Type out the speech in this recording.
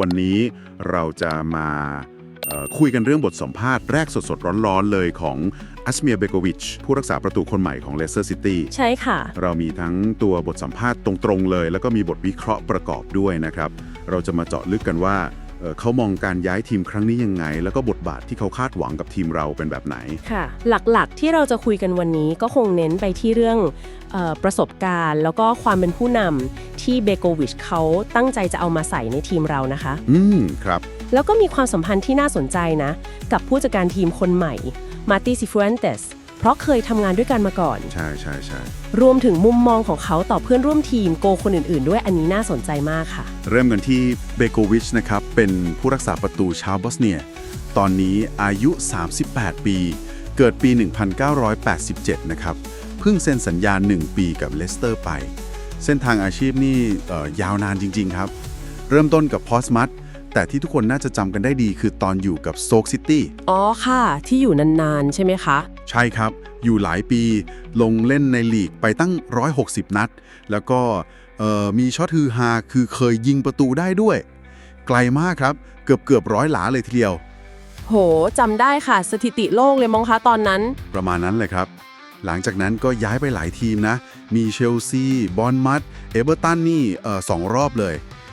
วันนี้เราจะมาเอ่อคุยกันเรื่องบทสัมภาษณ์แรกสดๆ ร้อนๆ เลยของอัสเมียเบโกวิชผู้รักษาประตูคนใหม่ของเลสเตอร์ซิตี้ใช่ค่ะ เรามีทั้งตัวบทสัมภาษณ์ตรงๆเลย แล้วก็มีบทวิเคราะห์ประกอบด้วยนะครับ เราจะมาเจาะลึกกันว่าเอ่อเขามองการย้ายทีมครั้งนี้ยังไง แล้วก็บทบาทที่เขาคาดหวังกับทีมเราเป็นแบบไหนค่ะ หลักๆที่เราจะคุยกันวันนี้ก็คงเน้นไปที่เรื่องเออประสบการณ์ แล้วก็ความเป็นผู้นำ ที่เบโกวิชเขาตั้งใจจะเอามาใส่ในทีมเรานะคะ อืม ครับ แล้วก็มีความสัมพันธ์ที่น่าสนใจนะ กับผู้จัดการทีมคนใหม่มาร์ติซิฟูเอนเตสเพราะเคยทำงานด้วยกันมาก่อน ใช่ใช่ใช่รวมถึงมุมมองของเขาต่อเพื่อนร่วมทีมโกคนอื่นๆ ด้วยอันนี้น่าสนใจมากค่ะ เริ่มกันที่เบโกวิชนะครับ เป็นผู้รักษาประตูชาวบอสเนีย ตอนนี้อายุ 38 ปี เกิดปี 1987 นะครับ เพิ่งเซ็นสัญญา 1 ปีกับเลสเตอร์ไป เส้นทางอาชีพนี่เอ่อยาวนานจริง ๆ ครับ เริ่มต้นกับพอสมัตแต่ที่ทุกคนน่าจะจำกันได้ดีคือตอนอยู่กับโซกซิตี้อ๋อค่ะ ที่อยู่นาน ๆ ใช่ไหมคะ ใช่ครับ อยู่หลายปีลงเล่นในลีกไปตั้ง 160 นัด แล้วก็เอ่อมีช็อตฮือฮาคือเคยยิงประตูได้ด้วย ไกลมากครับ เกือบเกือบร้อยหลาเลยทีเดียว โหจำได้ค่ะ สถิติโลกเลยมองคะตอนนั้น ประมาณนั้นเลยครับ หลังจากนั้นก็ย้ายไปหลายทีมนะ มีเชลซี บอนมัตเอเวอร์ตันนี่สองรอบเลย